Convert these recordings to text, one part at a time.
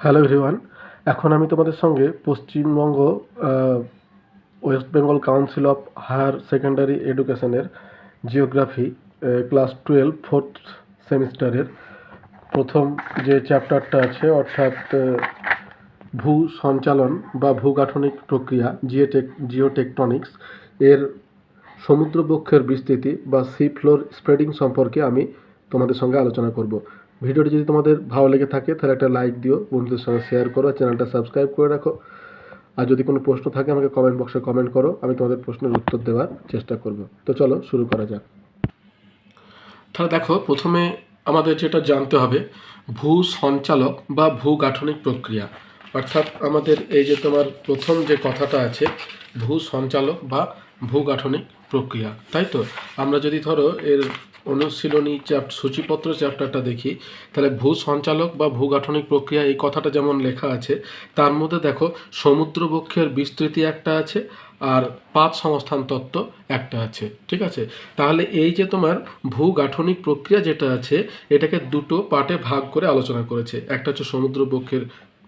Hello everyone এখন আমি তোমাদের সঙ্গে Paschimbanga West Bengal Council of Higher Secondary এডুকেশনের জিওগ্রাফি ক্লাস টুয়েলভ ফোর্থ সেমিস্টারের প্রথম যে চ্যাপ্টারটা আছে, অর্থাৎ ভূ সঞ্চালন বা ভূগাঠনিক প্রক্রিয়া জিওটেক জিওটেকটনিক্স এর সমুদ্রবক্ষের বিস্তৃতি বা সি ফ্লোর স্প্রেডিং সম্পর্কে আমি তোমাদের সঙ্গে আলোচনা করব। ভিডিওটি যদি তোমাদের ভালো লেগে থাকে, তাহলে একটা লাইক দিও, বন্ধুদের সঙ্গে শেয়ার করো চ্যানেলটা সাবস্ক্রাইব করে রাখো। আর যদি কোনো প্রশ্ন থাকে, আমাকে কমেন্ট বক্সে কমেন্ট করো, আমি তোমাদের প্রশ্নের উত্তর দেওয়ার চেষ্টা করব। তো চলো, শুরু করা যাক। তাহলে দেখো, প্রথমে আমাদের যেটা জানতে হবে ভূ সঞ্চালক বা ভূগাঠনিক প্রক্রিয়া। অর্থাৎ আমাদের এই যে তোমার প্রথম যে কথাটা আছে ভূ সঞ্চালক বা ভূগাঠনিক প্রক্রিয়া, তাই তো? আমরা যদি ধরো, এর অনুশীলনী চ্যাপ সূচিপত্র চ্যাপ্টারটা দেখি। তাহলে ভূ সঞ্চালক বা ভূগাঠনিক প্রক্রিয়া এই কথাটা যেমন লেখা আছে, তার মধ্যে দেখো সমুদ্রবক্ষের বিস্তৃতি একটা আছে আর পাঁচ সংস্থান তত্ত্ব একটা আছে, ঠিক আছে? তাহলে এই যে তোমার ভূগাঠনিক প্রক্রিয়া যেটা আছে, এটাকে দুটো পার্টে ভাগ করে আলোচনা করেছে। একটা হচ্ছে সমুদ্রবক্ষের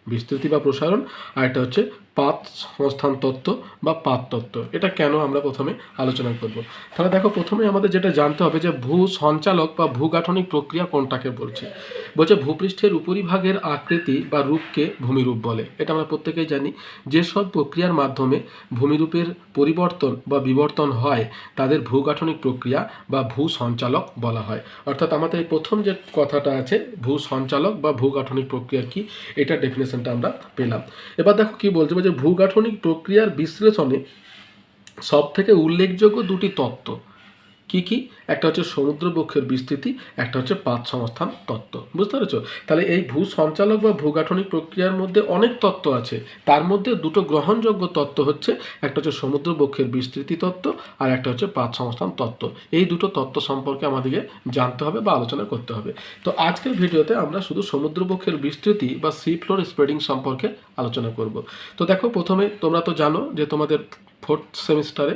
বিস্তৃতি বা প্রসারণ আর একটা হচ্ছে পাত সংস্থান তত্ত্ব বা পাত তত্ত্ব। এটা কেন আমরা প্রথমে আলোচনা করব? তাহলে দেখো, প্রথমে আমাদের যেটা জানতে হবে যে ভূ সঞ্চালক বা ভূগাঠনিক প্রক্রিয়া কোনটাকে বলছে? বলছে ভূপৃষ্ঠের উপরিভাগের আকৃতি বা রূপকে ভূমিরূপ বলে। এটা আমরা প্রত্যেকেই জানি। যেসব প্রক্রিয়ার মাধ্যমে ভূমিরূপের পরিবর্তন বা বিবর্তন হয়, তাদের ভূগাঠনিক প্রক্রিয়া বা ভূ সঞ্চালক বলা হয়। অর্থাৎ আমাদের এই প্রথম যে কথাটা আছে, ভূ সঞ্চালক বা ভূগাঠনিক প্রক্রিয়া কি, এটা ডেফিনেশনটা আমরা পেলাম। এবার দেখো কি বলছে? যে ভূগাঠনিক প্রক্রিয়ার বিশ্লেষণে সবথেকে উল্লেখযোগ্য দুটি তত্ত্ব। কি কি? একটা হচ্ছে সমুদ্রবক্ষের বিস্তৃতি, একটা হচ্ছে পাত সংস্থান তত্ত্ব। বুঝতে পেরেছ? তাহলে এই ভূ সঞ্চালক বা ভূগাঠনিক প্রক্রিয়ার মধ্যে অনেক তত্ত্ব আছে। তার মধ্যে দুটো গ্রহণযোগ্য তত্ত্ব হচ্ছে, একটা হচ্ছে সমুদ্রবক্ষের বিস্তৃতি তত্ত্ব আর একটা হচ্ছে পাত সংস্থান তত্ত্ব। এই দুটো তত্ত্ব সম্পর্কে আমাদেরকে জানতে হবে বা আলোচনা করতে হবে। তো আজকের ভিডিওতে আমরা শুধু সমুদ্রবক্ষের বিস্তৃতি বা সি ফ্লোর স্প্রেডিং সম্পর্কে আলোচনা করব। তো দেখো, প্রথমে তোমরা তো জানো যে তোমাদের ফোর্থ সেমিস্টারে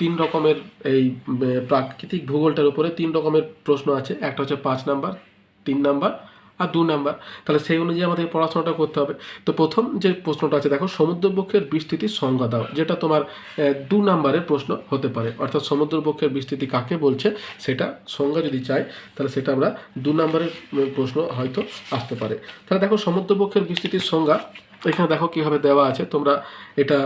তিন রকমের এই প্রাকৃতিক ভূগোলটার উপরে তিন রকমের প্রশ্ন আছে। একটা হচ্ছে পাঁচ নাম্বার, তিন নাম্বার আর দু নাম্বার। তাহলে সেই অনুযায়ী আমাদের পড়াশোনাটা করতে হবে। তো প্রথম যে প্রশ্নটা আছে, দেখো, সমুদ্রবক্ষের বিস্তৃতির সংজ্ঞা দাও, যেটা তোমার দু নাম্বারের প্রশ্ন হতে পারে। অর্থাৎ সমুদ্রবক্ষের বিস্তৃতি কাকে বলছে, সেটা সংজ্ঞা যদি চাই, তাহলে সেটা আমরা দু নাম্বারের প্রশ্ন হয়তো আসতে পারে। তাহলে দেখো, সমুদ্রবক্ষের বিস্তৃতির সংজ্ঞা এখানে দেখো কীভাবে দেওয়া আছে। তোমরা এটা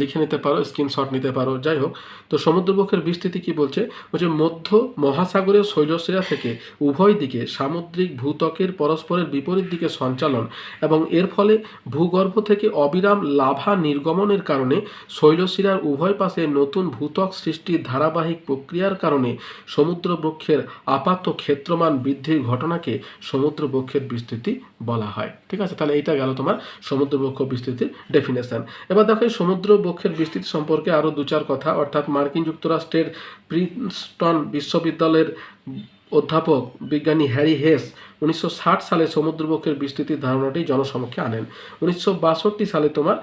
লিখে নিতে পারো স্ক্রিনশট নিতে পারো, যাই হোক। তো সমুদ্রবক্ষের বিস্তৃতি কি বলছে? বলছে, মধ্য মহাসাগরের শৈলশিরা থেকে উভয় দিকে সামুদ্রিক ভূত্বকের পরস্পরের বিপরীত দিকে সঞ্চালন এবং এর ফলে ভূগর্ভ থেকে অবিরাম লাভা নির্গমনের কারণে শৈলশিরার উভয় পাশে নতুন ভূত্বক সৃষ্টির ধারাবাহিক প্রক্রিয়ার কারণে সমুদ্রবক্ষের আপাত ক্ষেত্রমান বৃদ্ধির ঘটনাকে সমুদ্রবক্ষের বিস্তৃতি বলা হয়। ঠিক আছে? তাহলে এইটা গেল তোমার সমুদ্রবক্ষ বিস্তৃতির ডেফিনেশন এবার দেখো, এই সমুদ্রবক্ষের বিস্তৃতি সম্পর্কে আরও দু চার কথা। অর্থাৎ মার্কিন যুক্তরাষ্ট্রের প্রিন্সটন বিশ্ববিদ্যালয়ের অধ্যাপক বিজ্ঞানী হ্যারি হেস উনিশশো ষাট সালে সমুদ্রবক্ষের বিস্তৃতির ধারণাটি জনসমক্ষে আনেন। উনিশশো বাষট্টি সালে তোমার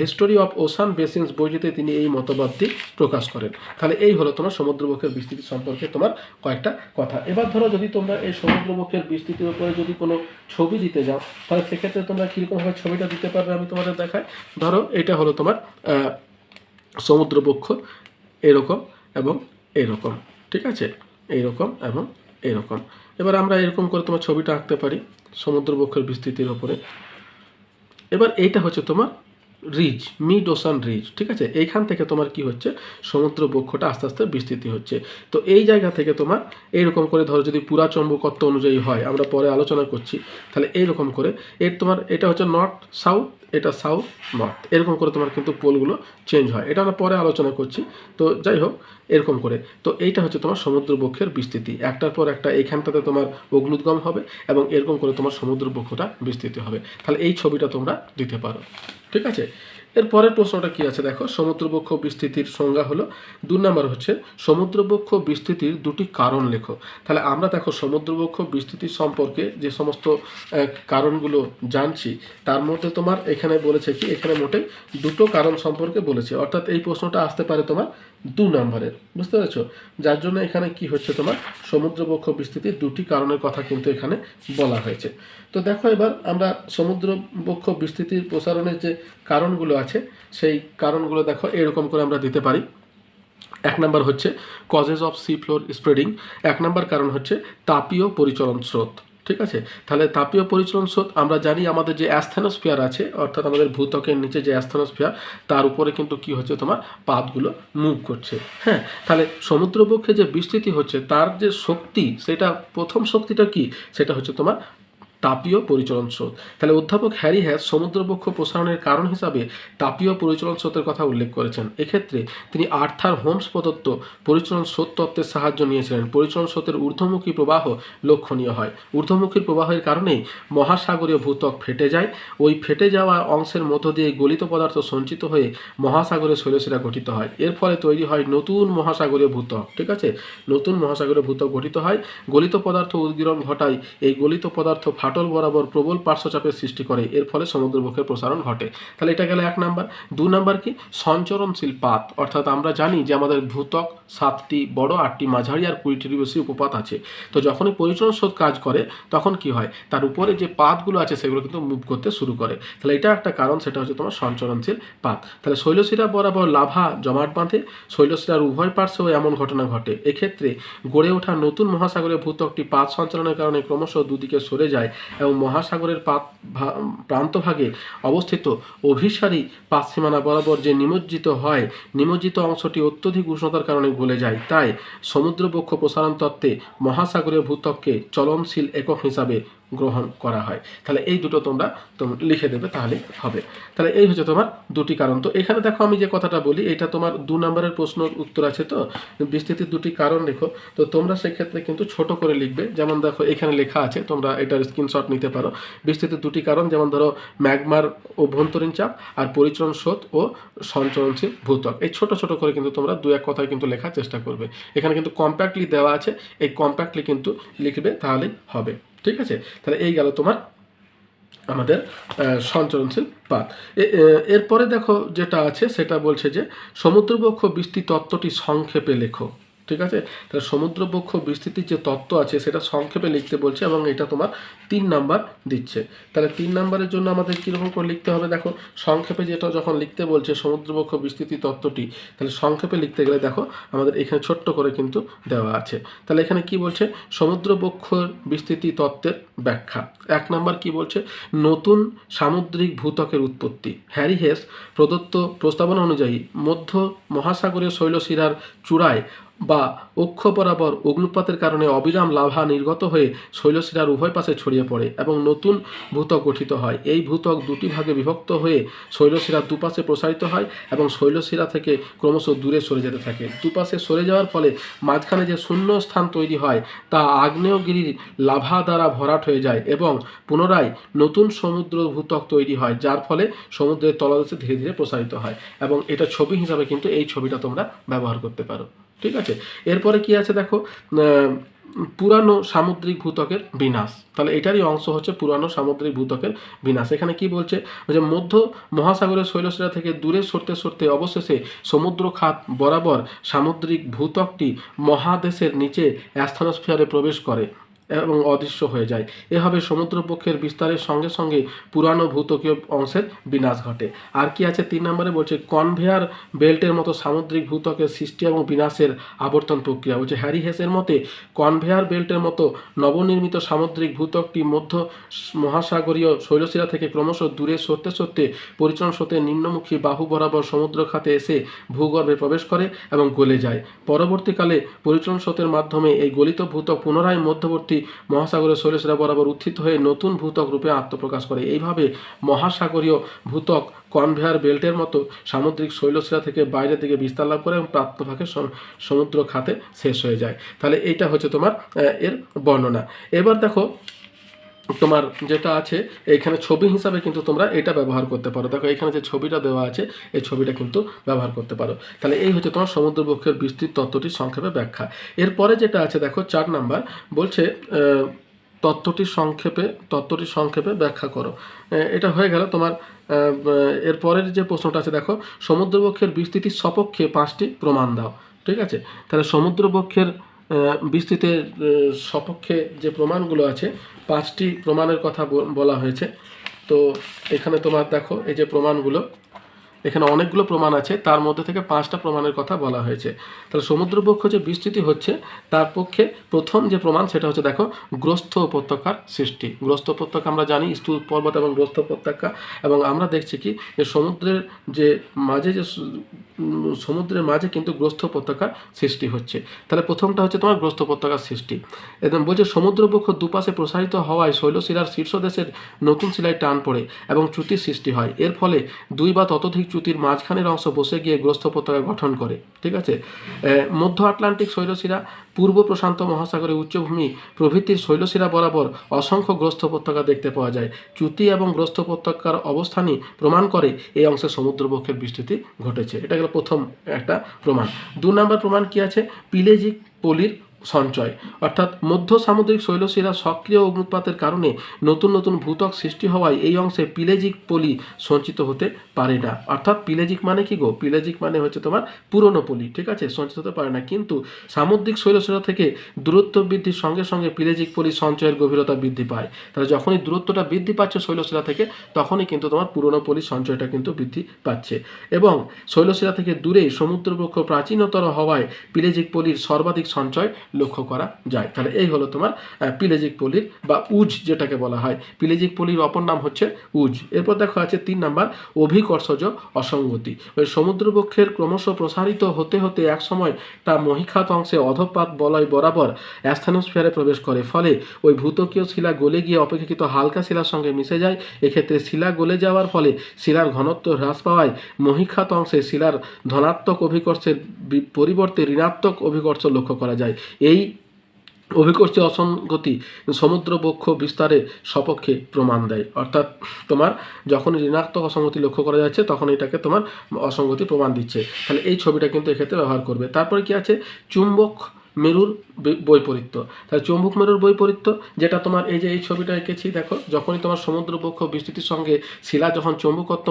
হিস্টোরি অফ ওশান বেসিনস বইটিতে তিনি এই মতবাদটি প্রকাশ করেন। তাহলে এই হলো তোমার সমুদ্রবক্ষের বিস্তৃতি সম্পর্কে তোমার কয়েকটা কথা। এবার ধরো যদি তোমরা এই সমুদ্রবক্ষের বিস্তৃতির উপরে যদি কোনো ছবি দিতে যাও, তাহলে সেক্ষেত্রে তোমরা কীরকমভাবে ছবিটা দিতে পারবে আমি তোমাদের দেখাই। ধরো এটা হলো তোমার সমুদ্রবক্ষ এরকম এবং এরকম, ঠিক আছে? এইরকম এবং এরকম। এবার আমরা এরকম করে তোমার ছবিটা আঁকতে পারি, সমুদ্রবক্ষের বিস্তৃতির ওপরে। এবার এইটা হচ্ছে তোমার রিজ, মিড ওশান রিজ, ঠিক আছে? এইখান থেকে তোমার কি হচ্ছে? সমুদ্র বক্ষটা আস্তে আস্তে বিস্তৃতি হচ্ছে। তো এই জায়গা থেকে তোমার এইরকম করে ধরো যদি পুরা চম্বকত্ব অনুযায়ী হয়, আমরা পরে আলোচনা করছি, তাহলে এইরকম করে এর তোমার, এটা হচ্ছে নর্থ সাউথ এটা সাউথ নর্থ। এরকম করে তোমার কিন্তু পোলগুলো চেঞ্জ হয়। এটা আমরা পরে আলোচনা করছি। তো যাই হোক, এরকম করে। তো এইটা হচ্ছে তোমার সমুদ্রবক্ষের বিস্তৃতি। একটার পর একটা এইখানটাতে তোমার অগ্নুদ্গম হবে এবং এরকম করে তোমার সমুদ্রবক্ষটা বিস্তৃতি হবে। তাহলে এই ছবিটা তোমরা দিতে পারো। ঠিক আছে? এর পরের প্রশ্নটা কি আছে? দেখো, সমুদ্রবক্ষ বিস্তৃতির সংজ্ঞা হলো, দু নম্বর হচ্ছে, সমুদ্রবক্ষ বিস্তৃতির দুটি কারণ লেখো। তাহলে আমরা দেখো, সমুদ্রবক্ষ বিস্তৃতি সম্পর্কে যে সমস্ত কারণগুলো জানছি, তার মধ্যে তোমার এখানে বলেছে কি, এখানে মোটে দুটো কারণ সম্পর্কে বলেছে। অর্থাৎ এই প্রশ্নটা আসতে পারে তোমার দু নম্বরের, বুঝতে পেরেছ? যার জন্য এখানে কি হচ্ছে তোমার? সমুদ্রবক্ষ বিস্তৃতির দুটি কারণের কথা কিন্তু এখানে বলা হয়েছে। তো দেখো এবার আমরা সমুদ্র বক্ষ বিস্তৃতির প্রসারণের যে কারণগুলো আছে, সেই কারণগুলো দেখো এরকম করে আমরা দিতে পারি। এক নাম্বার হচ্ছে causes of sea floor spreading এক নাম্বার কারণ হচ্ছে তাপীয় পরিচলন স্রোত। ঠিক আছে? তাহলে তাপীয় পরিচলন স্রোত, আমরা জানি আমাদের যে অ্যাস্থেনোস্ফিয়ার আছে, অর্থাৎ আমাদের ভূতকের নিচে যে অ্যাস্থেনোস্ফিয়ার, তার উপরে কিন্তু কি হচ্ছে তোমার? পাতগুলো মুভ করছে। হ্যাঁ তাহলে সমুদ্রপক্ষে যে বিস্তৃতি হচ্ছে, তার যে শক্তি, সেটা প্রথম শক্তিটা কি? সেটা হচ্ছে তোমার তাপীয় পরিচলন স্রোত। তাহলে অধ্যাপক হ্যারি হ্যাস সমুদ্রবক্ষ প্রসারণের কারণ হিসাবে তাপীয় পরিচলন স্রোতের কথা উল্লেখ করেছেন। এক্ষেত্রে তিনি আর্থার হোমস প্রদত্ত পরিচলন স্রোত তত্ত্বের সাহায্য নিয়েছিলেন। পরিচলন স্রোতের ঊর্ধ্বমুখী প্রবাহ লক্ষণীয় হয়। ঊর্ধ্বমুখী প্রবাহের কারণেই মহাসাগরীয় ভূত্বক ফেটে যায়। ওই ফেটে যাওয়া অংশের মধ্য দিয়ে গলিত পদার্থ সঞ্চিত হয়ে মহাসাগরের শৈলশিরা গঠিত হয়। এর ফলে তৈরি হয় নতুন মহাসাগরীয় ভূত্বক, ঠিক আছে? নতুন মহাসাগরীয় ভূত্বক গঠিত হয়। গলিত পদার্থ উদ্গীরণ ঘটায়। এই গলিত পদার্থ ফাটল বরাবর প্রবল পার্শ্বচাপের সৃষ্টি করে। এর ফলে সমুদ্রবক্ষের প্রসারণ ঘটে। তাহলে এটা গেল এক নাম্বার। দু নাম্বার কি? সঞ্চরণশীল পাত অর্থাৎ আমরা জানি যে আমাদের ভূত্বক সাতটি, বড় আটটি, মাঝারি আর কুড়িটির বেশি উপপাত আছে। তো যখনই পরিচলন স্রোত কাজ করে, তখন কি হয়? তার উপরে যে পাতগুলো আছে, সেগুলো কিন্তু মুভ করতে শুরু করে। তাহলে এটা একটা কারণ, সেটা হচ্ছে তোমার সঞ্চরণশীল পাত তাহলে শৈলশিরা বরাবর লাভা জমাট বাঁধে। শৈলশিরার উভয় পার্শ্বেও এমন ঘটনা ঘটে। এক্ষেত্রে গড়ে ওঠা নতুন মহাসাগরের ভূত্বকটি পাত সঞ্চালনের কারণে ক্রমশ দুদিকে সরে যায়। এবং মহাসাগরের প্রান্তভাগে অবস্থিত অভিসারী পাঁচ সীমানা বরাবর যে নিমজ্জিত হয়, নিমজ্জিত অংশটি অত্যধিক উষ্ণতার কারণে গলে যায়। তাই সমুদ্রবক্ষ প্রসারণ তত্ত্বে মহাসাগরীয় ভূত্বককে চলনশীল একক হিসাবে গ্রহণ করা হয়। তাহলে এই দুটো তোমরা লিখে দেবে, তাহলে হবে। তাহলে এই হচ্ছে তোমার দুটি কারণ। তো এখানে দেখো আমি যে কথাটা বলি, এটা তোমার দু নম্বরের প্রশ্ন উত্তর আছে তো? বিস্তৃতির দুটি কারণ লেখো তো তোমরা সেক্ষেত্রে কিন্তু ছোট করে লিখবে। যেমন দেখো এখানে লেখা আছে, তোমরা এটার স্ক্রিনশট নিতে পারো। বিস্তৃতির দুটি কারণ, যেমন ধরো ম্যাগমার অভ্যন্তরীণ চাপ আর পরিচলন স্রোত ও সঞ্চরণশীল ভূত্বক। এই ছোট ছোট করে কিন্তু তোমরা দু এক কথায় কিন্তু লেখার চেষ্টা করবে। এখানে কিন্তু কম্প্যাক্টলি দেওয়া আছে। এই কম্প্যাক্টলি কিন্তু লিখবে, তাহলেই হবে। ঠিক আছে? তাহলে এই গেল তোমার আমাদের সঞ্চরণশীল পাত। এরপরে দেখো যেটা আছে, সেটা বলছে যে সমুদ্রবক্ষ বিস্তৃত তত্ত্বটি সংক্ষেপে লেখো। ঠিক আছে? তাহলে সমুদ্রবক্ষ বিস্তৃতির যে তত্ত্ব আছে, সেটা সংক্ষেপে লিখতে বলছে এবং এটা তোমার তিন নাম্বার দিচ্ছে। তাহলে তিন নাম্বারের জন্য আমাদের কীরকম করে লিখতে হবে? দেখো, সংক্ষেপে যেটা যখন লিখতে বলছে সমুদ্রবক্ষ বিস্তৃতি তত্ত্বটি, তাহলে সংক্ষেপে লিখতে গেলে দেখো, আমাদের এখানে ছোট্ট করে কিন্তু দেওয়া আছে। তাহলে এখানে কি বলছে? সমুদ্রবক্ষর বিস্তৃতি তত্ত্বের ব্যাখ্যা। এক নাম্বার কি বলছে? নতুন সামুদ্রিক ভূত্বকের উৎপত্তি। হ্যারি হেস প্রদত্ত প্রস্তাবনা অনুযায়ী মধ্য মহাসাগরীয় শৈলশিরার চূড়ায় বা অক্ষ বরাবর অগ্নুৎপাতের কারণে অবিরাম লাভা নির্গত হয়ে শৈলশিরার উভয় পাশে ছড়িয়ে পড়ে এবং নতুন ভূতক গঠিত হয়। এই ভূতক দুটি ভাগে বিভক্ত হয়ে শৈলশিরার দুপাশে প্রসারিত হয় এবং শৈলশিরা থেকে ক্রমশ দূরে সরে যেতে থাকে। দুপাশে সরে যাওয়ার ফলে মাঝখানে যে শূন্য স্থান তৈরি হয়, তা আগ্নেয়গিরির লাভা দ্বারা ভরাট হয়ে যায় এবং পুনরায় নতুন সমুদ্র ভূত্বক তৈরি হয়, যার ফলে সমুদ্রের তলদেশে ধীরে ধীরে প্রসারিত হয়। এবং এটা ছবি হিসাবে কিন্তু এই ছবিটা তোমরা ব্যবহার করতে পারো। ঠিক আছে? এরপরে কি আছে দেখো? পুরানো সামুদ্রিক ভূতকের বিনাশ। তাহলে এটারই অংশ হচ্ছে পুরানো সামুদ্রিক ভূতকের বিনাশ। এখানে কি বলছে? যে মধ্য মহাসাগরের শৈলশিরা থেকে দূরে সরতে সরতে অবশেষে সমুদ্র খাত বরাবর সামুদ্রিক ভূতকটি মহাদেশের নিচে অ্যাস্থানোস্ফিয়ারে প্রবেশ করে। এবং অদৃশ্য হয়ে যায়। এভাবে সমুদ্রপক্ষের বিস্তারের সঙ্গে সঙ্গে পুরানো ভূতকীয় অংশের বিনাশ ঘটে। আর কি আছে তিন নম্বরে বলছে, কনভেয়ার বেল্টের মতো সামুদ্রিক ভূতকের সৃষ্টি এবং বিনাশের আবর্তন প্রক্রিয়া। বলছে, হ্যারি হেসের মতে, কনভেয়ার বেল্টের মতো নবনির্মিত সামুদ্রিক ভূতকটি মধ্য মহাসাগরীয় শৈলশিরা থেকে ক্রমশ দূরে সরতে সরতে পরিচলন স্রোতের নিম্নমুখী বাহু বরাবর সমুদ্র খাতে এসে ভূগর্ভে প্রবেশ করে এবং গলে যায়। পরবর্তীকালে পরিচলন স্রোতের মাধ্যমে এই গলিত ভূতক পুনরায় মধ্যবর্তী মহাসাগরের শৈলশিরা বরাবর উত্থিত হয়ে নতুন ভূতক রূপে আত্মপ্রকাশ করে। এইভাবে মহাসাগরীয় ভূতক কনভেয়ার বেল্টের মতো সামুদ্রিক শৈলশিরা থেকে বাইরের দিকে বিস্তার লাভ করে এবং প্রাপ্তভাগে সম- সমুদ্র খাতে শেষ হয়ে যায়। তাহলে এইটা হচ্ছে তোমার এর বর্ণনা। এবার দেখো তোমার যেটা আছে এখানে ছবি হিসাবে কিন্তু তোমরা এটা ব্যবহার করতে পারো। দেখো এখানে যে ছবিটা দেওয়া আছে এই ছবিটা কিন্তু ব্যবহার করতে পারো। তাহলে এই হচ্ছে তোমার সমুদ্রবক্ষের বিস্তৃত তত্ত্বটির সংক্ষেপে ব্যাখ্যা। এরপরে যেটা আছে দেখো চার নাম্বার বলছে আহ, তত্ত্বটির সংক্ষেপে তত্ত্বটির সংক্ষেপে ব্যাখ্যা করো। এটা হয়ে গেল তোমার এরপরের যে প্রশ্নটা আছে দেখো সমুদ্রবক্ষের বিস্তৃতির সপক্ষে পাঁচটি প্রমাণ দাও। ঠিক আছে? তাহলে সমুদ্রবক্ষের বিস্তৃতের সপক্ষে যে প্রমাণগুলো আছে, পাঁচটি প্রমাণের কথা বলা হয়েছে। তো এখানে তোমার দেখো, এই যে প্রমাণগুলো। এখানে অনেকগুলো প্রমাণ আছে। তার মধ্যে থেকে পাঁচটা প্রমাণের কথা বলা হয়েছে। তাহলে সমুদ্রবক্ষ যে বিস্তৃতি হচ্ছে, তার পক্ষে প্রথম যে প্রমাণ সেটা হচ্ছে দেখো, গ্রস্থ উপত্যকার সৃষ্টি। গ্রস্থ উপত্যকা আমরা জানি স্তূপ পর্বত এবং গ্রস্থ উপত্যকা। এবং আমরা দেখছি কি, যে সমুদ্রের যে মাঝে যে সমুদ্রের মাঝে কিন্তু গ্রস্থ উপত্যকার সৃষ্টি হচ্ছে। তাহলে প্রথমটা হচ্ছে তোমার গ্রস্থ উপত্যকার সৃষ্টি। এবং বলছে, সমুদ্রবক্ষ দুপাশে প্রসারিত হওয়ায় শৈলশিলার শীর্ষ দেশের নতুন শিলায় টান পড়ে এবং চ্যুতির সৃষ্টি হয়। এর ফলে দুই বা ততোধিক চ্যুতির মাঝখানের অংশ বসে গিয়ে গ্রস্ত উপত্যকা গঠন করে, ঠিক আছে? মধ্য আটলান্টিক শৈলশিরা, পূর্ব প্রশান্ত মহাসাগরের উচ্চভূমি প্রভৃতির শৈলশিরা বরাবর অসংখ্য গ্রস্ত উপত্যকা দেখতে পাওয়া যায়। চ্যুতি এবং গ্রস্ত উপত্যকার অবস্থানই প্রমাণ করে এই অংশে সমুদ্রবক্ষের বিস্তৃতি ঘটেছে। এটা গেল প্রথম একটা প্রমাণ। দু নম্বর প্রমাণ কি আছে? পিলেজিক পলির সঞ্চয়। অর্থাৎ মধ্য সামুদ্রিক শৈলশিরা সক্রিয় অগ্নুৎপাতের কারণে নতুন নতুন ভূতক সৃষ্টি হওয়ায় এই অংশে পিলেজিক পলি সঞ্চিত হতে পারে না। অর্থাৎ পিলেজিক মানে কি গো? পিলেজিক মানে হচ্ছে তোমার পুরনো পলি, ঠিক আছে? সঞ্চিত হতে পারে না। কিন্তু সামুদ্রিক শৈলশিরা থেকে দূরত্ব বৃদ্ধির সঙ্গে সঙ্গে পিলেজিক পলি সঞ্চয়ের গভীরতা বৃদ্ধি পায়। তাহলে যখনই দূরত্বটা বৃদ্ধি পাচ্ছে শৈলশিরা থেকে, তখনই কিন্তু তোমার পুরনো পলি সঞ্চয়টা কিন্তু বৃদ্ধি পাচ্ছে। এবং শৈলশিরা থেকে দূরে সমুদ্রবক্ষ প্রাচীনতর হওয়ায় পিলেজিক পলির সর্বাধিক সঞ্চয় লক্ষ্য করা যায়। তাহলে এই হলো তোমার পিলেজিক পলির বা উজ যেটাকে বলা হয়। পিলেজিক পলির অপর নাম হচ্ছে উজ। এরপর দেখো আছে তিন নাম্বার, অভিকর্ষজ অসঙ্গতি। ওই সমুদ্রবক্ষের ক্রমশ প্রসারিত হতে হতে একসময় তা মহিখাত অংশে অধপাত বলয় বরাবর অ্যাস্থেনোস্ফিয়ারে প্রবেশ করে। ফলে ওই ভূতকীয় শিলা গলে গিয়ে অপেক্ষাকৃত হালকা শিলার সঙ্গে মিশে যায়। এক্ষেত্রে শিলা গলে যাওয়ার ফলে শিলার ঘনত্ব হ্রাস পাওয়ায় মহিখাত অংশে শিলার ধনাত্মক অভিকর্ষের পরিবর্তে ঋণাত্মক অভিকর্ষ লক্ষ্য করা যায়। এই অভিকর্ষী অসঙ্গতি সমুদ্র বক্ষ বিস্তারে সপক্ষে প্রমাণ দেয়। অর্থাৎ তোমার যখন ঋণাত্মক অসঙ্গতি লক্ষ্য করা যাচ্ছে, তখন এটাকে তোমার অসঙ্গতি প্রমাণ দিচ্ছে। তাহলে এই ছবিটা কিন্তু এক্ষেত্রে ব্যবহার করবে। তারপরে কি আছে? চুম্বক মেরুর বৈপরীত্য তাহলে চুম্বক মেরুর বৈপরীত্য যেটা তোমার এই যে এই ছবিটা এঁকেছি, দেখো, যখনই তোমার সমুদ্র বক্ষ বিস্তৃতির সঙ্গে শিলা যখন চুম্বকত্ব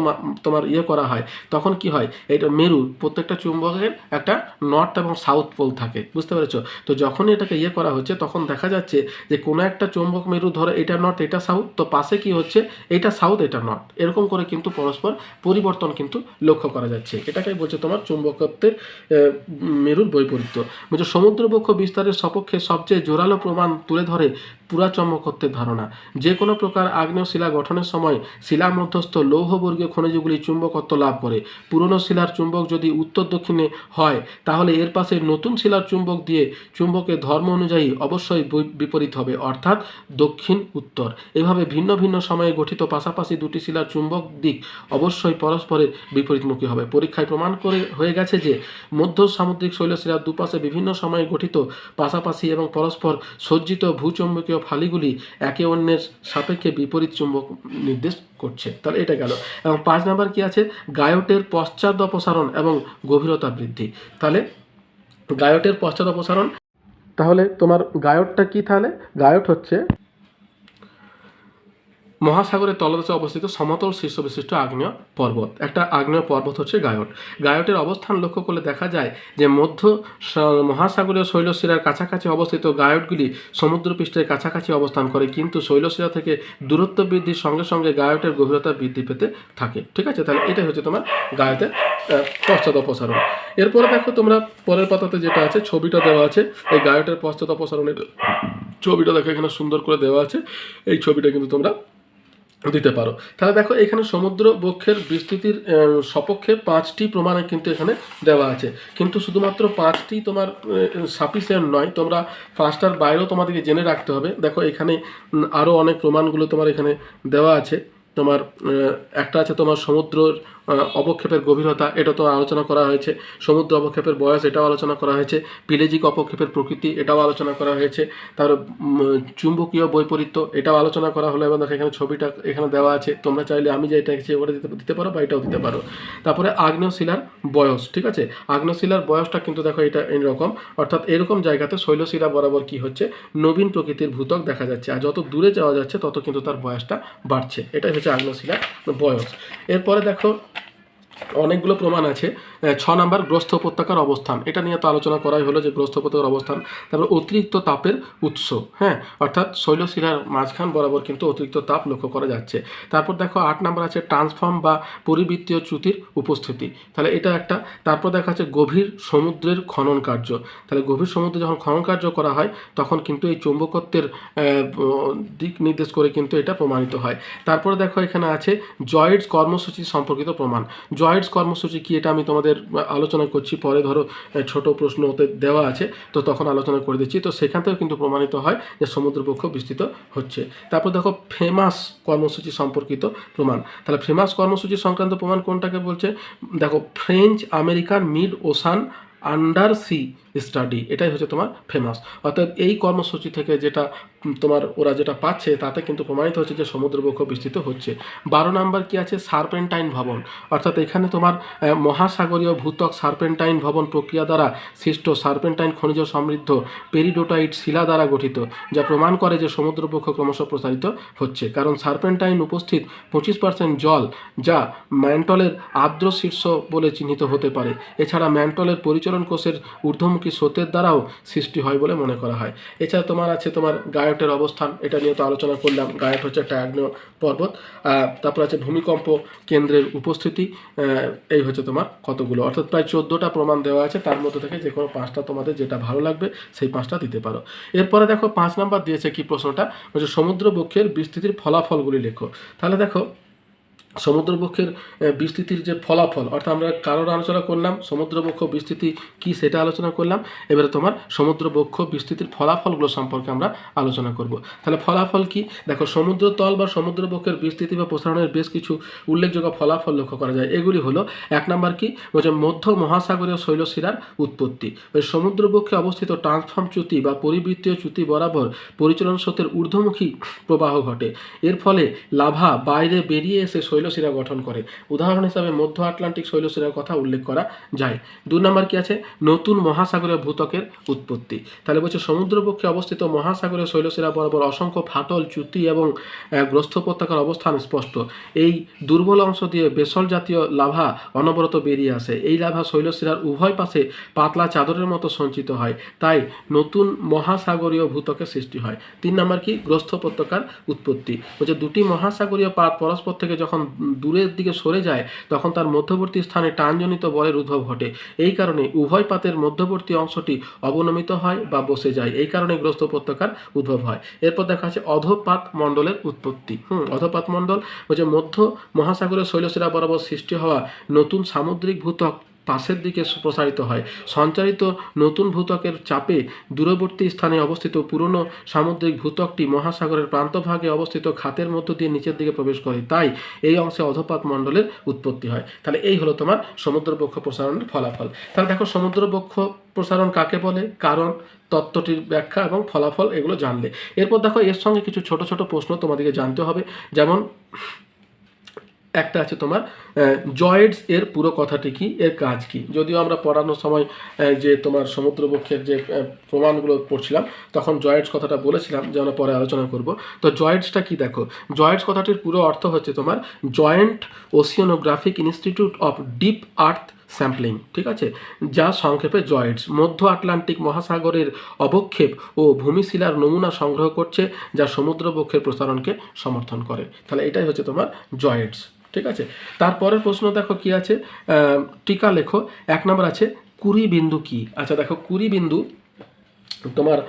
তোমার ইয়ে করা হয়, তখন কি হয়, এইটা মেরু, প্রত্যেকটা চুম্বকের একটা নর্থ এবং সাউথ পোল থাকে, বুঝতে পেরেছ? তো যখনই এটাকে ইয়ে করা হচ্ছে, তখন দেখা যাচ্ছে যে কোনো একটা চুম্বক মেরু, ধরে, এটা নর্থ, এটা সাউথ, তো পাশে কি হচ্ছে, এটা সাউথ, এটা নর্থ, এরকম করে কিন্তু পরস্পর পরিবর্তন কিন্তু লক্ষ্য করা যাচ্ছে। এটাকে বলছে তোমার চুম্বকত্বের মেরুর বৈপরীত্য বলছে সমুদ্রবক্ষ বিস্তারের সপক্ষে সবচেয়ে জোরালো প্রমাণ তুলে ধরে পুরা পুরাচম্বকত্বের ধারণা। যে কোনো প্রকার আগ্নেয় শিলা গঠনের সময় শিলা মধ্যস্থ লৌহবর্গীয় খনিজগুলি চুম্বকত্ব লাভ করে। পুরনো শিলার চুম্বক যদি উত্তর দক্ষিণে হয়, তাহলে এর পাশে নতুন শিলার চুম্বক দিয়ে চুম্বকের ধর্ম অনুযায়ী অবশ্যই বিপরীত হবে, অর্থাৎ দক্ষিণ উত্তর। এভাবে ভিন্ন ভিন্ন সময়ে গঠিত পাশাপাশি দুটি শিলার চুম্বক দিক অবশ্যই পরস্পরের বিপরীতমুখী হবে। পরীক্ষায় প্রমাণ করে হয়ে গেছে যে মধ্য সামুদ্রিক শৈলশিলার দুপাশে বিভিন্ন সময়ে গঠিত পাশাপাশি এবং পরস্পর সজ্জিত ভূচুম্বকীয় ফালিগুলি একে অন্যের সাপেক্ষে বিপরীত চুম্বক নির্দেশ করছে। তাহলে এটা গেল। এবং পাঁচ নাম্বার কি আছে? গায়টের পশ্চাদ অপসারণ এবং গভীরতা বৃদ্ধি। তাহলে গায়টের পশ্চাদ অপসারণ, তাহলে তোমার গায়টটা কি তাহলে? গায়ট হচ্ছে মহাসাগরের তলদেশে অবস্থিত সমতল শীর্ষ বিশিষ্ট আগ্নেয় পর্বত। একটা আগ্নেয় পর্বত হচ্ছে গায়ট। গায়টের অবস্থান লক্ষ্য করলে দেখা যায় যে মধ্য মহাসাগরীয় শৈলশিরার কাছাকাছি অবস্থিত গায়টগুলি সমুদ্রপৃষ্ঠের কাছাকাছি অবস্থান করে, কিন্তু শৈলশিরা থেকে দূরত্ব বৃদ্ধির সঙ্গে সঙ্গে গায়টের গভীরতা বৃদ্ধি পেতে থাকে। ঠিক আছে? তাহলে এটাই হচ্ছে তোমার গায়তের পশ্চাৎ অপসারণ। এরপরে দেখো তোমরা পরের পাতাতে যেটা আছে, ছবিটা দেওয়া আছে। এই গায়টের পশ্চাৎ অপসারণের ছবিটা দেখো, এখানে সুন্দর করে দেওয়া আছে। এই ছবিটা কিন্তু তোমরা দিতে পারো। তাহলে দেখো, এখানে সমুদ্র বক্ষের বিস্তৃতির সপক্ষে পাঁচটি প্রমাণ কিন্তু এখানে দেওয়া আছে। কিন্তু শুধুমাত্র পাঁচটি তোমার সাফিসিয়েন্ট নয়, তোমরা পাঁচটার বাইরেও তোমাদেরকে জেনে রাখতে হবে। দেখো, এখানে আরও অনেক প্রমাণগুলো তোমার এখানে দেওয়া আছে। তোমার একটা আছে তোমার সমুদ্রর অবক্ষেপের গভীরতা, এটা তো আলোচনা করা হয়েছে। সমুদ্র অবক্ষেপের বয়স, এটাও আলোচনা করা হয়েছে। পিলেজিক অপক্ষেপের প্রকৃতি, এটাও আলোচনা করা হয়েছে। তার চুম্বকীয় বৈপরীত্য, এটাও আলোচনা করা হলো। এবং দেখো, এখানে ছবিটা এখানে দেওয়া আছে। তোমরা চাইলে আমি যে এটা এঁকেছি, ওটা দিতে দিতে পারো বা এটাও দিতে পারো। তারপরে আগ্নেয়শিলার বয়স, ঠিক আছে? আগ্নেয়শিলার বয়সটা কিন্তু দেখো, এটা এইরকম অর্থাৎ এরকম জায়গাতে শৈলশিলা বরাবর কি হচ্ছে? নবীন প্রকৃতির ভূতক দেখা যাচ্ছে। আর যত দূরে যাওয়া যাচ্ছে, তত কিন্তু তার বয়সটা বাড়ছে। এটাই হচ্ছে শিলার বয়স। এরপরে দেখো অনেকগুলো প্রমাণ আছে। ছ নাম্বার গ্রস্ত উপত্যকার অবস্থান। এটা নিয়ে তো আলোচনা করাই হলো যে গ্রস্ত উপত্যকার অবস্থান, তারপর অতিরিক্ত তাপের উৎস হ্যাঁ? অর্থাৎ শৈলশিলার মাঝখান বরাবর কিন্তু অতিরিক্ত তাপ লক্ষ্য করা যাচ্ছে। তারপর দেখো আট নাম্বার আছে ট্রান্সফর্ম বা পরিবৃত্তীয় চ্যুতির উপস্থিতি। তাহলে এটা একটা, তারপর দেখা যাচ্ছে গভীর সমুদ্রের খনন কার্য। তাহলে গভীর সমুদ্রে যখন খনন কার্য করা হয়, তখন কিন্তু এই চৌম্বকত্বের দিক নির্দেশ করে কিন্তু এটা প্রমাণিত হয়। তারপরে দেখো এখানে আছে জয়েডস কর্মসূচি সম্পর্কিত প্রমাণ। জয়েডস কর্মসূচি কি? এটা আমি তোমাদের আলোচনা করছি, পরে ধরো ছোট প্রশ্ন ওতে দেওয়া আছে, তো তখন আলোচনা করে দিচ্ছি। তো সেখান থেকেও কিন্তু প্রমাণিত হয় যে সমুদ্রপক্ষ বিস্তৃত হচ্ছে। তারপর দেখো, ফেমাস কর্মসূচি সম্পর্কিত প্রমাণ। তাহলে ফেমাস কর্মসূচি সংক্রান্ত প্রমাণ কোনটাকে বলছে? দেখো, French, American, mid ocean, under sea study, এটাই হচ্ছে তোমার ফেমাস। অর্থাৎ এই কর্মসূচি থেকে যেটা তোমার ওরা যেটা পাচ্ছে তাতে কিন্তু প্রমাণিত হচ্ছে যে সমুদ্রবক্ষ বিস্তৃত হচ্ছে। বারো নাম্বার কি আছে? সার্পেন্টাইন ভবন। অর্থাৎ এখানে তোমার মহাসাগরীয় ভূত্বক সার্পেন্টাইন ভবন প্রক্রিয়া দ্বারা সৃষ্ট সার্পেন্টাইন খনিজ সমৃদ্ধ পেরিডোটাইট শিলা দ্বারা গঠিত, যা প্রমাণ করে যে সমুদ্রবক্ষ ক্রমশ প্রসারিত হচ্ছে। কারণ সার্পেন্টাইন উপস্থিত পঁচিশ পার্সেন্ট জল, যা ম্যান্টলের আর্দ্র শীর্ষ বলে চিহ্নিত হতে পারে। এছাড়া ম্যান্টলের পরিচলন কোষের ঊর্ধ্বমুখী স্রোতের দ্বারাও সৃষ্টি হয় বলে মনে করা হয়। এছাড়া তোমার আছে তোমার গায়টের অবস্থান, এটা নিয়ে তো আলোচনা করলাম। গায়ট হচ্ছে একটা আগ্নেয় পর্বত। তারপর আছে ভূমিকম্প কেন্দ্রের উপস্থিতি। এই হচ্ছে তোমার কতগুলো। অর্থাৎ প্রায় চোদ্দোটা প্রমাণ দেওয়া আছে। তার মধ্যে থেকে যে কোনো পাঁচটা তোমাদের যেটা ভালো লাগবে, সেই পাঁচটা দিতে পারো। এরপরে দেখো, পাঁচ নাম্বার দিয়েছে কি প্রশ্নটা? হচ্ছে সমুদ্রবক্ষের বিস্তৃতির ফলাফলগুলি লেখো। তাহলে দেখো সমুদ্রবক্ষের বিস্তৃতির যে ফলাফল, অর্থাৎ আমরা কারোর আলোচনা করলাম সমুদ্রবক্ষ বিস্তৃতি কি সেটা আলোচনা করলাম, এবারে তোমার সমুদ্রবক্ষ বিস্তৃতির ফলাফলগুলো সম্পর্কে আমরা আলোচনা করব। তাহলে ফলাফল কি? দেখো, সমুদ্রতল বা সমুদ্রবক্ষের বিস্তৃতি বা প্রসারণের বেশ কিছু উল্লেখযোগ্য ফলাফল লক্ষ্য করা যায়। এগুলি হলো, এক নাম্বার কি? বলছে, মধ্য মহাসাগরীয় শৈলশিরার উৎপত্তি। ওই সমুদ্রবক্ষে অবস্থিত ট্রান্সফর্ম চ্যুতি বা পরিবৃত্তীয় চ্যুতি বরাবর পরিচালন স্রোতের ঊর্ধ্বমুখী প্রবাহ ঘটে। এর ফলে লাভা বাইরে বেরিয়ে এসে শৈলশিরা গঠন করে। উদাহরণ হিসাবে মধ্য আটলান্টিক শৈলশিরার কথা উল্লেখ করা যায়। দুই নম্বর কি আছে? নতুন মহাসাগরীয় ভূতকের উৎপত্তি। তাহলে বলছে সমুদ্রপক্ষে অবস্থিত মহাসাগরীয় শৈলশিরা বরাবর অসংখ্য ফাটল চ্যুতি এবং আহ, গ্রস্ত উপত্যকার অবস্থান স্পষ্ট। এই দুর্বল অংশ দিয়ে বেসল জাতীয় লাভা অনবরত বেরিয়ে আসে। এই লাভা শৈলশিরার উভয় পাশে পাতলা চাদরের মতো সঞ্চিত হয়। তাই নতুন মহাসাগরীয় ভূতকের সৃষ্টি হয়। তিন নম্বর কি? গ্রস্থ উপত্যকার উৎপত্তি। বলছে দুটি মহাসাগরীয় পাত পরস্পর থেকে যখন দূরের দিকে সরে যায়, তখন তার মধ্যবর্তী স্থানে টানজনিত বলের উদ্ভব ঘটে। এই কারণে উভয় পাতের মধ্যবর্তী অংশটি অবনমিত হয় বা বসে যায়। এই কারণে গ্রস্ত উপত্যকার উদ্ভব হয়। এরপর দেখা যাচ্ছে অধপাত মণ্ডলের উৎপত্তি। হুম, অধপাত মণ্ডল হচ্ছে মধ্য মহাসাগরের শৈলশিরা বরাবর সৃষ্টি হওয়া নতুন সামুদ্রিক ভূতক পাশের দিকে প্রসারিত হয়। সঞ্চারিত নতুন ভূতকের চাপে দূরবর্তী স্থানে অবস্থিত পুরনো সামুদ্রিক ভূতকটি মহাসাগরের প্রান্তভাগে অবস্থিত খাতের মধ্য দিয়ে নিচের দিকে প্রবেশ করে। তাই এই অংশে অধপাত মণ্ডলের উৎপত্তি হয়। তাহলে এই হলো তোমার সমুদ্রবক্ষ প্রসারণের ফলাফল। তাহলে দেখো সমুদ্রবক্ষ প্রসারণ কাকে বলে? কারণ, তত্ত্বটির ব্যাখ্যা এবং ফলাফল এগুলো জানলে। এরপর দেখো এর সঙ্গে কিছু ছোট ছোট প্রশ্ন তোমাদেরকে জানতে হবে। যেমন একটা আছে তোমার জয়েডস এর পুরো কথাটি কি, এর কাজ কি? যদিও আমরা পড়ানোর সময় যে তোমার সমুদ্রবক্ষের যে প্রমাণগুলো পড়ছিলাম, তখন জয়েডস কথাটা বলেছিলাম যে আমরা পরে আলোচনা করব। তো জয়েডসটা কি দেখো, জয়েডস কথাটির পুরো অর্থ হচ্ছে তোমার, joint oceanographic institute of deep earth sampling, ঠিক আছে? যা সংক্ষেপে জয়েডস, মধ্য আটলান্টিক মহাসাগরের অবক্ষেপ ও ভূমিশিলার নমুনা সংগ্রহ করছে, যা সমুদ্রবক্ষের প্রসারণকে সমর্থন করে। তাহলে এটাই হচ্ছে তোমার জয়েডস, ঠিক আছে? তারপরের প্রশ্ন দেখো কি আছে? টিকা লেখো। এক নম্বর আছে, কুড়ি বিন্দু কি? আচ্ছা দেখো, কুড়ি বিন্দু, তোমার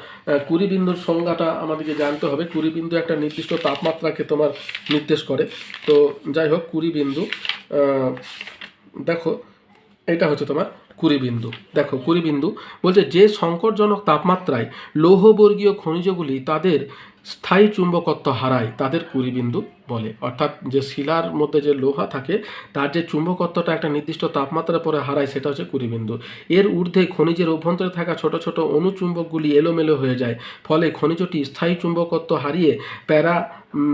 কুড়ি বিন্দুর সংজ্ঞাটা আমাদেরকে জানতে হবে। কুড়ি বিন্দু একটা নির্দিষ্ট তাপমাত্রাকে তোমার নির্দেশ করে। তো যাই হোক, কুড়ি বিন্দু দেখো এটা হচ্ছে তোমার কুড়ি বিন্দু দেখো কুড়ি বিন্দু বলছে যে সংকটজনক তাপমাত্রায় লৌহবর্গীয় খনিজগুলি তাদের স্থায়ী চুম্বকত্ব হারায় তাদের কুড়ি বিন্দু বলে। অর্থাৎ যে শিলার মধ্যে যে লোহা থাকে, তার যে চুম্বকত্বটা একটা নির্দিষ্ট তাপমাত্রার পরে হারায় সেটা হচ্ছে কুড়ি বিন্দু এর ঊর্ধ্বে খনিজের অভ্যন্তরে থাকা ছোট ছোট অনুচুম্বকগুলি এলোমেলো হয়ে যায়। ফলে খনিজটি স্থায়ী চুম্বকত্ব হারিয়ে প্যারা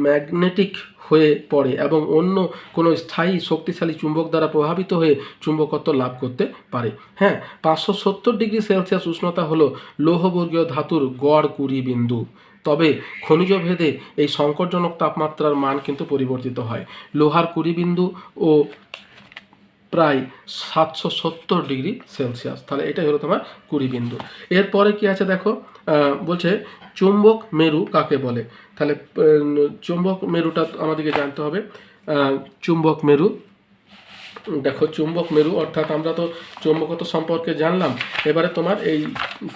ম্যাগনেটিক হয়ে পড়ে এবং অন্য কোনো স্থায়ী শক্তিশালী চুম্বক দ্বারা প্রভাবিত হয়ে চুম্বকত্ব লাভ করতে পারে। হ্যাঁ পাঁচশো সত্তর ডিগ্রি সেলসিয়াস উষ্ণতা হলো লৌহবর্গীয় ধাতুর গড় কুড়ি বিন্দু তবে খনিজ ভেদে এই সংকটজনক তাপমাত্রার মান কিন্তু পরিবর্তিত হয়। লোহার কুড়ি বিন্দু ও প্রায় সাতশো সত্তর ডিগ্রি সেলসিয়াস। তাহলে এটাই হলো তোমার কুড়ি বিন্দু এরপরে কি আছে দেখো? বলছে চুম্বক মেরু কাকে বলে? তাহলে চুম্বক মেরুটা আমাদেরকে জানতে হবে। চুম্বক মেরু দেখো, চুম্বক মেরু, অর্থাৎ আমরা তো চুম্বকত্ব সম্পর্কে জানলাম। এবারে তোমার এই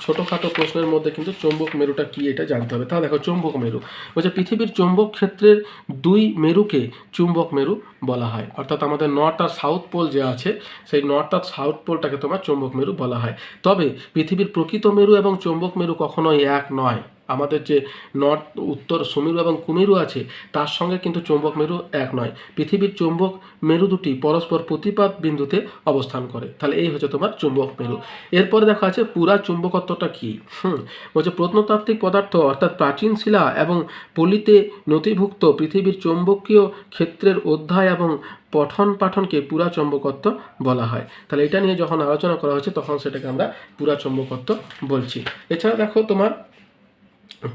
ছোটোখাটো প্রশ্নের মধ্যে কিন্তু চুম্বক মেরুটা কি এটা জানতে হবে। তা দেখো, চুম্বক মেরু। বলছে, পৃথিবীর চুম্বক ক্ষেত্রের দুই মেরুকে চুম্বক মেরু বলা হয়। অর্থাৎ আমাদের নর্থ আর সাউথ পোল যে আছে, সেই নর্থ আর সাউথ পোলটাকে তোমার চুম্বক মেরু বলা হয়। তবে পৃথিবীর প্রকৃত মেরু এবং চুম্বক মেরু কখনোই এক নয়। আমাদের যে নর্থ, উত্তর সুমেরু এবং কুমেরু আছে, তার সঙ্গে কিন্তু চৌম্বক মেরু এক নয়। পৃথিবীর চৌম্বক মেরু দুটি পরস্পর প্রতিপাদ বিন্দুতে অবস্থান করে। তাহলে এই হচ্ছে তোমার চুম্বক মেরু। এরপরে দেখা আছে পুরা চুম্বকত্বটা কী? হুম, বলছে প্রত্নতাত্ত্বিক পদার্থ অর্থাৎ প্রাচীন শিলা এবং পলিতে নথিভুক্ত পৃথিবীর চৌম্বকীয় ক্ষেত্রের অধ্যায় এবং পঠন পাঠনকে পুরা চৌম্বকত্ব বলা হয়। তাহলে এটা নিয়ে যখন আলোচনা করা হয়েছে, তখন সেটাকে আমরা পুরা চৌম্বকত্ব বলছি। এছাড়া দেখো তোমার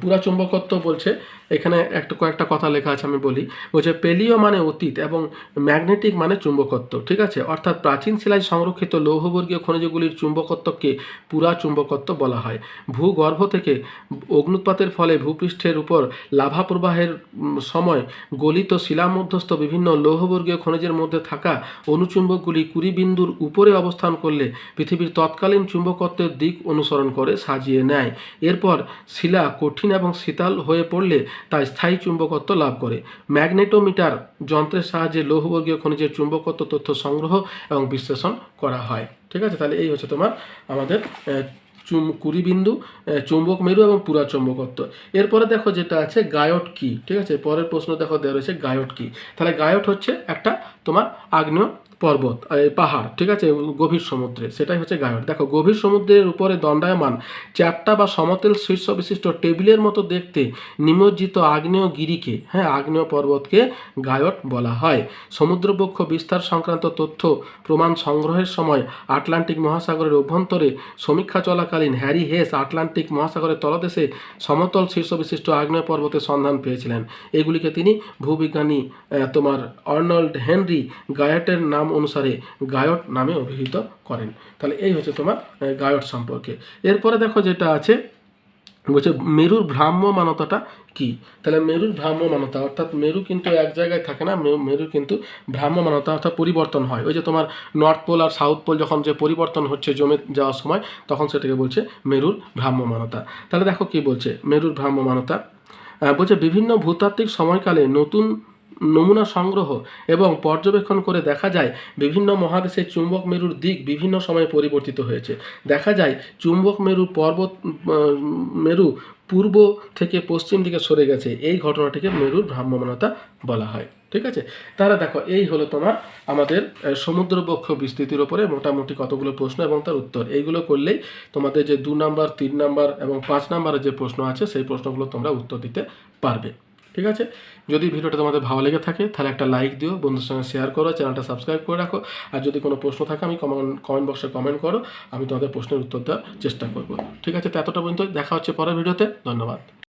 পুরা চুম্বকত্ব বলছে এখানে একটা কয়েকটা কথা লেখা আছে আমি বলি। বলছে, পেলিও মানে অতীত এবং ম্যাগনেটিক মানে চুম্বকত্ব। ঠিক আছে? অর্থাৎ প্রাচীন শিলায় সংরক্ষিত লৌহবর্গীয় খনিজগুলির চুম্বকত্বকে পুরা চুম্বকত্ব বলা হয়। ভূগর্ভ থেকে অগ্নুৎপাতের ফলে ভূপৃষ্ঠের উপর লাভা প্রবাহের সময় গলিত শিলামধ্যস্থ বিভিন্ন লৌহবর্গীয় খনিজের মধ্যে থাকা অনুচুম্বকগুলি কুড়ি বিন্দুর উপরে অবস্থান করলে পৃথিবীর তৎকালীন চুম্বকত্বের দিক অনুসরণ করে সাজিয়ে নেয়। এরপর শিলা কঠিন এবং শীতল হয়ে পড়লে তা স্থায়ী চুম্বকত্ব লাভ করে। ম্যাগনেটোমিটার যন্ত্রের সাহায্যে লৌহবর্গীয় খনিজের চুম্বকত্ব তথ্য সংগ্রহ এবং বিশ্লেষণ করা হয়। ঠিক আছে? তাহলে এই হচ্ছে তোমার আমাদের চুম কুড়ি বিন্দু চুম্বক মেরু এবং পুরা চুম্বকত্ব। এরপরে দেখো যেটা আছে গায়ট কি। ঠিক আছে? পরের প্রশ্ন দেখো দেওয়া রয়েছে গায়ট কি। তাহলে গায়ট হচ্ছে একটা তোমার আগ্নেয় পর্বত পাহাড়, ঠিক আছে গভীর সমুদ্রে, সেটাই হচ্ছে গায়ট দেখো, গভীর সমুদ্রের উপরে দণ্ডায়মান চ্যাপ্টা বা সমতল শীর্ষ বিশিষ্ট টেবিলের মতো দেখতে নিমজ্জিত আগ্নেয় গিরিকে হ্যাঁ আগ্নেয় পর্বতকে গায়ট বলা হয়। সমুদ্রবক্ষ বিস্তার সংক্রান্ত তথ্য প্রমাণ সংগ্রহের সময় আটলান্টিক মহাসাগরের অভ্যন্তরে সমীক্ষা চলাকালীন হ্যারি হেস আটলান্টিক মহাসাগরের তলদেশে সমতল শীর্ষ বিশিষ্ট আগ্নেয় পর্বতের সন্ধান পেয়েছিলেন। এগুলিকে তিনি ভূবিজ্ঞানী তোমার আর্নল্ড হেনরি গায়টের নাম অনুসারে গায়ট নামে অভিহিত করেন। তাহলে এই হচ্ছে তোমার গায়ট সম্পর্কে। এরপরে দেখো যেটা আছে, বলছে মেরুর ভ্রাম্যমানতাটা কি? তাহলে মেরুর ভ্রাম্যমানতা, অর্থাৎ মেরু কিন্তু এক জায়গায় থাকে না মেরু কিন্তু ভ্রাম্যমানতা অর্থাৎ পরিবর্তন হয়। ওই যে তোমার নর্থ পোল আর সাউথ পোল যখন যে পরিবর্তন হচ্ছে জমে যাওয়ার সময়, তখন সেটাকে বলছে মেরুর ভ্রাম্যমানতা। তাহলে দেখো কি বলছে মেরুর ভ্রাম্যমানতা? বলছে বিভিন্ন ভূতাত্ত্বিক সময়কালে নতুন নমুনা সংগ্রহ এবং পর্যবেক্ষণ করে দেখা যায় বিভিন্ন মহাদেশে চুম্বক মেরুর দিক বিভিন্ন সময়ে পরিবর্তিত হয়েছে। দেখা যায় চুম্বক মেরু পর্বত মেরু পূর্ব থেকে পশ্চিম দিকে সরে গেছে। এই ঘটনাটিকে মেরুর ভ্রাম্যমানতা বলা হয়। ঠিক আছে? তাহলে দেখো, এই হলো তোমার আমাদের সমুদ্রবক্ষ বিস্তৃতির ওপরে মোটামুটি কতগুলো প্রশ্ন এবং তার উত্তর। এইগুলো করলেই তোমাদের যে দু নাম্বার, তিন নাম্বার এবং পাঁচ নাম্বারের যে প্রশ্ন আছে, সেই প্রশ্নগুলো তোমরা উত্তর দিতে পারবে। ঠিক আছে? যদি ভিডিওটা তোমাদের ভালো লেগে থাকে, তাহলে একটা লাইক দিও বন্ধুর সঙ্গে শেয়ার করো চ্যানেলটা সাবস্ক্রাইব করে রাখো। আর যদি কোনো প্রশ্ন থাকে, আমি কমেন্ট কমেন্ট বক্সে কমেন্ট করো, আমি তোমাদের প্রশ্নের উত্তর দেওয়ার চেষ্টা করব। ঠিক আছে? তো এতটা পর্যন্ত দেখা হচ্ছে পরের ভিডিওতে। ধন্যবাদ।